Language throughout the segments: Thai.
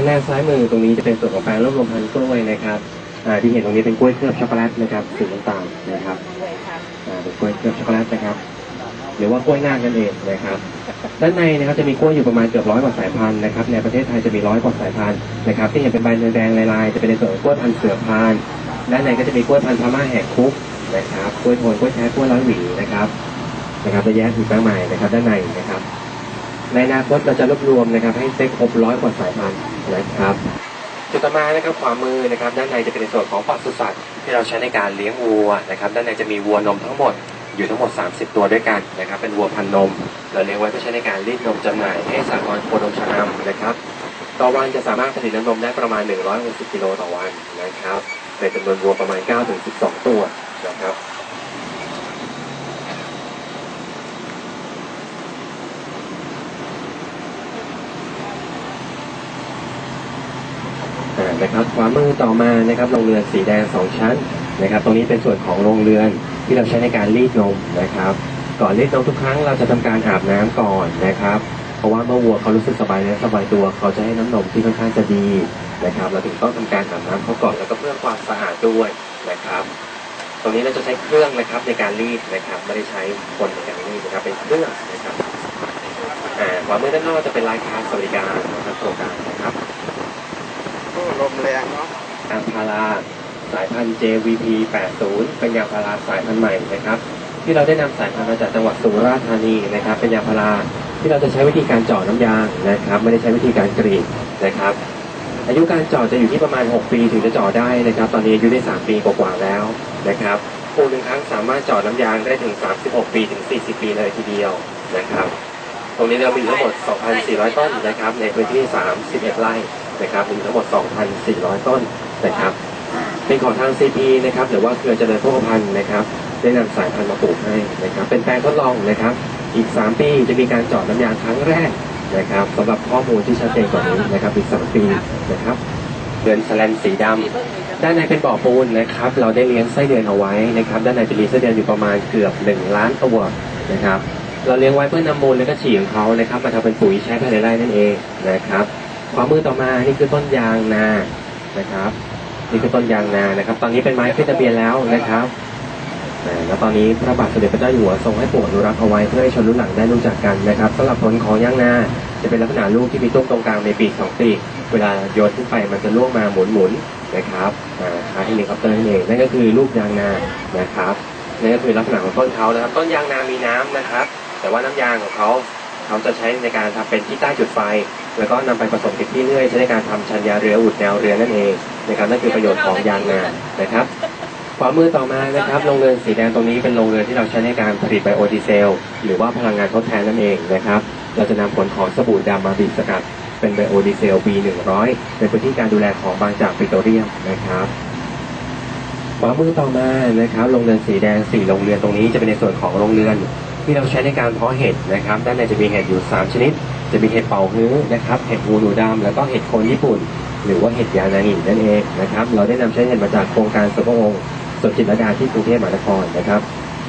ด้านหน้าซ้ายมือตรงนี้จะเป็นส่วนของแปลงรวบรวมพันธุ์กล้วยนะครับอ่าที่เห็นตรงนี้เป็นกล้วยเคลือบช็อกโกแลตนะครับสีน้ำตาลนะครับอ่าเป็นกล้วยเคลือบช็อกโกแลตนะครับ หรือว่ากล้วยนาคนั่นเองนะครับ ด้านในนะครับจะมีกล้วยอยู่ประมาณเกือบร้อยกว่าสายพันธุ์นะครับในประเทศไทยจะมีร้อยกว่าสายพันธุ์นะครับ ที่เห็นเป็นใบเนยแดงลายๆจะเป็นในส่วนของกล้วยพันธุ์เสือพานด้านในก็จะมีกล้วยพันธุ์พม่าแหกคุกนะครับกล้วยโทนกล้วยแท้กล้วยร้อยหวีนะครับนะครับจะแยกอีกมากมายนะครับ ด้านในนะครับ ในอนาคตเราจะรวบรวมนะครับให้ได้ครบร้อยกว่าสายพันธุ์นะครับ จุดต่อมานะครับขวามือนะครับด้านในจะเป็นในส่วนของปศุสัตว์ที่เราใช้ในการเลี้ยงวัวนะครับด้านในจะมีวัวนมทั้งหมดอยู่ทั้งหมด 30 ตัวด้วยกันนะครับเป็นวัวพันนม เราเลี้ยงไว้เพื่อใช้ในการรีดนมจำหน่ายให้สากลโคนมชนำนะครับต่อวันจะสามารถผลิตน้ำนมได้ประมาณ 160 กิโลต่อวันนะครับในจำนวนวัวประมาณ 9-12 ตัวนะครับ นะครับขวามือต่อมานะครับโรงเรือนสีแดงสองชั้นนะครับ ตรงนี้เป็นส่วนของโรงเรือนที่เราใช้ในการรีดนมนะครับ ก่อนรีดนมทุกครั้งเราจะทำการอาบน้ำก่อนนะครับ เพราะว่าเมื่อวัวเขารู้สึกสบายเนื้อสบายตัว เขาจะให้น้ำนมที่ค่อนข้างจะดีนะครับ เราถึงต้องทำการอาบน้ำเขาก่อนแล้วก็เพื่อความสะอาดด้วยนะครับตรงนี้เราจะใช้เครื่องนะครับในการรีดนะครับไม่ได้ใช้คนในการรีดนะครับเป็นเครื่องนะครับขวามือด้านนอกจะเป็นรายค้าสวัสดิการนะครับโครงการ ลมแรงเนาะยางพาราสายพันธุ์ JVP 80 เป็นยางพาราสายพันธุ์ใหม่นะครับ ที่เราได้นำสายพันธุ์มาจากจังหวัดสุราษฎร์ธานีนะครับ เป็นยางพาราที่เราจะใช้วิธีการเจาะน้ำยางนะครับ ไม่ได้ใช้วิธีการกรีดนะครับ อายุการเจาะจะอยู่ที่ประมาณ 6 ปีถึงจะเจาะได้นะครับ ตอนนี้อายุได้ 3 ปีกว่าๆแล้วนะครับปูหนึ่งครั้งสามารถเจาะน้ำยางได้ถึง 36 ปีถึง 40 ปีเลยทีเดียวนะครับ ตรงนี้เรามีทั้งหมด 2,400 ต้นนะครับ ในพื้นที่ 31 ไร่ นะครับมีทั้งหมด 2,400 ต้นนะครับเป็นของทาง CP นะครับหรือว่าเครือเจริญโภคภัณฑ์นะครับ ได้นำสายพันธุ์มาปลูกให้นะครับ เป็นแปลงทดลองนะครับ อีก 3 ปีจะมีการเจาะน้ำยางครั้งแรกนะครับสำหรับข้อมูลที่ชัดเจนกว่านี้นะครับอีก 3 ปีนะครับเดือนสแลนสีดำด้านในเป็นบ่อปูนนะครับ เราได้เลี้ยงไส้เดือนเอาไว้นะครับ ด้านในจะมีไส้เดือนอยู่ประมาณเกือบ 1 ล้านตัวนะครับ เราเลี้ยงไว้เพื่อนำมูลและก็ฉี่ของเขานะครับมาทำเป็นปุ๋ยใช้ภายในไร่นั่นเองนะครับ ขวามือต่อมานี่คือต้นยางนานะครับ นี่คือต้นยางนานะครับ ตอนนี้เป็นไม้ขึ้นทะเบียนแล้วนะครับแล้วตอนนี้พระบาทสมเด็จพระเจ้าอยู่หัวทรงให้ปลูกอนุรักษ์เอาไว้เพื่อให้ชนรุ่นหลังได้รู้จักกันนะครับสำหรับผลของยางนาจะเป็นลักษณะลูกที่มีตุ้มตรงกลางในปีกสองปีกเวลาโยนขึ้นไปมันจะล่วงมาหมุนๆนนะครับอ่าคล้ายเฮลิคอปเตอร์นั่นเองนั่นก็คือลูกยางนานะครับนั่นก็คือลักษณะของต้นเขานะครับ ต้นยางนามีน้ำนะครับ แต่ว่าน้ำยางของเขา เขาจะใช้ในการทำเป็นที่ใต้จุดไฟ แล้วก็นำไปผสมกับที่เลื่อยใช้ในการทำชันยาเรืออุดแนวเรือนั่นเองนะครับนั่นคือประโยชน์ของยางนานะครับขวามือต่อมานะครับโรงเรือนสีแดงตรงนี้เป็นโรงเรือนที่เราใช้ในการผลิตไบโอดีเซล หรือว่าพลังงานทดแทนนั่นเองนะครับเราจะนำผลของสบู่ดำมาบีบสกัดเป็นไบโอดีเซล B100 เป็นพื้นที่การดูแลของบางจากปิโตรเลียมนะครับขวามือต่อมานะครับโรงเรือนสีแดงสี่โรงเรือนตรงนี้จะเป็นในส่วนของโรงเรือน ที่เราใช้ในการเพาะเห็ดนะครับ ด้านในจะมีเห็ดอยู่ 3 ชนิด จะมีเห็ดเป่าฮื้อนะครับ เห็ดหูหนูดำแล้วก็เห็ดโคนญี่ปุ่น หรือว่าเห็ดยานางินั่นเองนะครับ เราได้นำใช้เห็ดมาจากโครงการสมพระองค์สวนจิตรลดาที่กรุงเทพมหานครนะครับ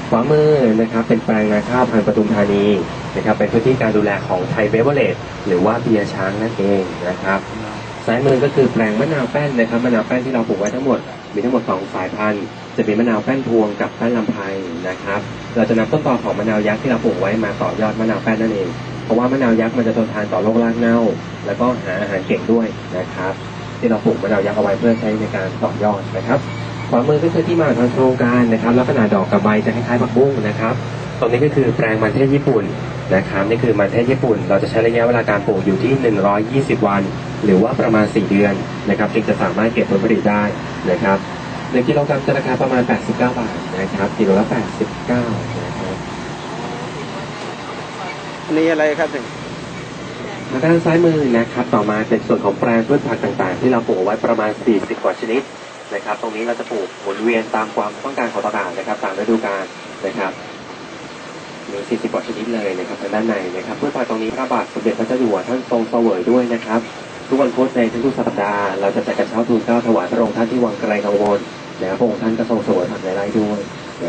ขวามือนะครับเป็นแปลงนาข้าวพันธุ์ปทุมธานีนะครับเป็นพื้นที่การดูแลของไทยเบเวอร์เลดหรือว่าเบียร์ช้างนั่นเองนะครับซ้ายมือก็คือแปลงมะนาวแป้นนะครับมะนาวแป้นที่เราปลูกไว้ทั้งหมด มีทั้งหมด 2 สายพันธุ์ จะมีมะนาวแป้นพวงกับแป้นลำไพนะครับ เราจะนำต้นตอของมะนาวยักษ์ที่เราปลูกไว้มาต่อยอดมะนาวแป้นนั่นเอง เพราะว่ามะนาวยักษ์มันจะทนทานต่อโรครากเน่า แล้วก็หาอาหารเก่งด้วยนะครับ ที่เราปลูกมะนาวยักษ์เอาไว้เพื่อใช้ในการต่อยอดนะครับ ขวามือก็คือที่มาของทางโครงการนะครับลักษณะดอกกับใบจะคล้ายๆผักบุ้งนะครับ ตรงนี้ก็คือแปลงมันเทศญี่ปุ่นนะครับนี่คือมันเทศญี่ปุ่น เราจะใช้ระยะเวลาการปลูกอยู่ที่ 120 วัน หรือว่าประมาณ 4 เดือนนะครับจึงจะสามารถเก็บผลผลิตได้นะครับ1กิโลกรัมจะราคาประมาณ 89 บาทนะครับกิโลละ 89นะครับอันนี้อะไรครับถึงทางด้านซ้ายมือนะครับต่อมาเป็นส่วนของแปลงพืชผักต่างๆ ที่เราปลูกเอาไว้ประมาณ 40 กว่าชนิด นะครับ ตรงนี้เราจะปลูกหมุนเวียนตามความต้องการของตลาดนะครับ ตามฤดูกาลนะครับมี40กว่าชนิดเลยนะครับทางด้านในนะครับเพื่อไปตรงนี้พระบาทสมเด็จพระเจ้าอยู่หัวท่านทรงเสวยด้วยนะครับ ทุกวันพุธในทุกๆสัปดาห์เราจะจัดกระเช้าทูลเกล้าถวายพระองค์ท่านที่วังไกลกังวลนะครับพระองค์ท่านก็ทรงเสวยผักในไร่ด้วย